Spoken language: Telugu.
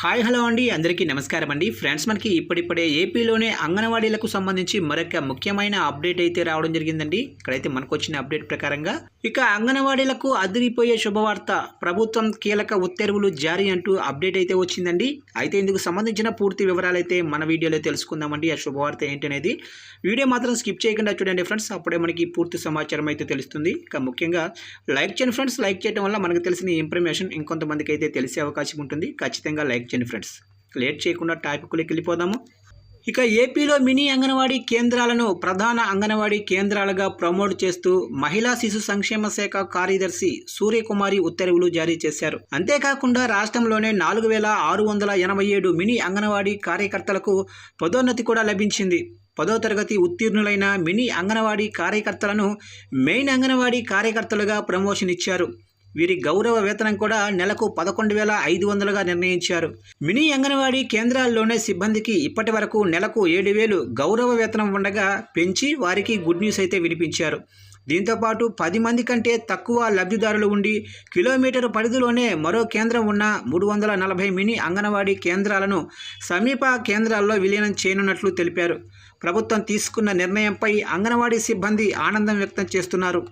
హాయ్ హలో అండి. అందరికీ నమస్కారం అండి. ఫ్రెండ్స్ మనకి ఇప్పుడిప్పుడే ఏపీలోనే అంగన్వాడీలకు సంబంధించి మరొక ముఖ్యమైన అప్డేట్ అయితే రావడం జరిగిందండి. ఇక్కడైతే మనకు వచ్చిన అప్డేట్ ప్రకారంగా ఇక అంగన్వాడీలకు అదిరిపోయే శుభవార్త. ప్రభుత్వం కీలక ఉత్తర్వులు జారీ అంటూ అప్డేట్ అయితే వచ్చిందండి. అయితే ఇందుకు సంబంధించిన పూర్తి వివరాలు అయితే మన వీడియోలో తెలుసుకుందామండి. ఆ శుభవార్త ఏంటనేది వీడియో మాత్రం స్కిప్ చేయకుండా చూడండి ఫ్రెండ్స్. అప్పుడే మనకి పూర్తి సమాచారం అయితే తెలుస్తుంది. ఇక ముఖ్యంగా లైక్ చేయండి ఫ్రెండ్స్. లైక్ చేయడం వల్ల మనకు తెలిసిన ఇన్ఫర్మేషన్ ఇంకొంతమందికి అయితే తెలిసే అవకాశం ఉంటుంది. ఖచ్చితంగా లైక్ చేయండి ఫ్రెండ్స్. లేట్ చేయకుండా టాపిక్లోకి వెళ్ళిపోదాము. ఇక ఏపీలో మినీ అంగన్వాడీ కేంద్రాలను ప్రధాన అంగన్వాడీ కేంద్రాలుగా ప్రమోట్ చేస్తూ మహిళా శిశు సంక్షేమ శాఖ కార్యదర్శి సూర్యకుమారి ఉత్తర్వులు జారీ చేశారు. అంతేకాకుండా రాష్ట్రంలోనే నాలుగు వేల ఆరు వందల ఎనభై ఏడు మినీ అంగన్వాడీ కార్యకర్తలకు పదోన్నతి కూడా లభించింది. పదో తరగతి ఉత్తీర్ణులైన మినీ అంగన్వాడీ కార్యకర్తలను మెయిన్ అంగన్వాడీ కార్యకర్తలుగా ప్రమోషన్ ఇచ్చారు. వీరి గౌరవ వేతనం కూడా నెలకు పదకొండు వేల ఐదు వందలుగా నిర్ణయించారు. మినీ అంగన్వాడీ కేంద్రాల్లోనే సిబ్బందికి ఇప్పటి వరకు నెలకు ఏడు వేలు గౌరవ వేతనం ఉండగా పెంచి వారికి గుడ్ న్యూస్ అయితే వినిపించారు. దీంతోపాటు పది మంది కంటే తక్కువ లబ్ధిదారులు ఉండి కిలోమీటర్ పరిధిలోనే మరో కేంద్రం ఉన్న మూడు వందల నలభై మినీ అంగన్వాడీ కేంద్రాలను సమీప కేంద్రాల్లో విలీనం చేయనున్నట్లు తెలిపారు. ప్రభుత్వం తీసుకున్న నిర్ణయంపై అంగన్వాడీ సిబ్బంది ఆనందం వ్యక్తం చేస్తున్నారు.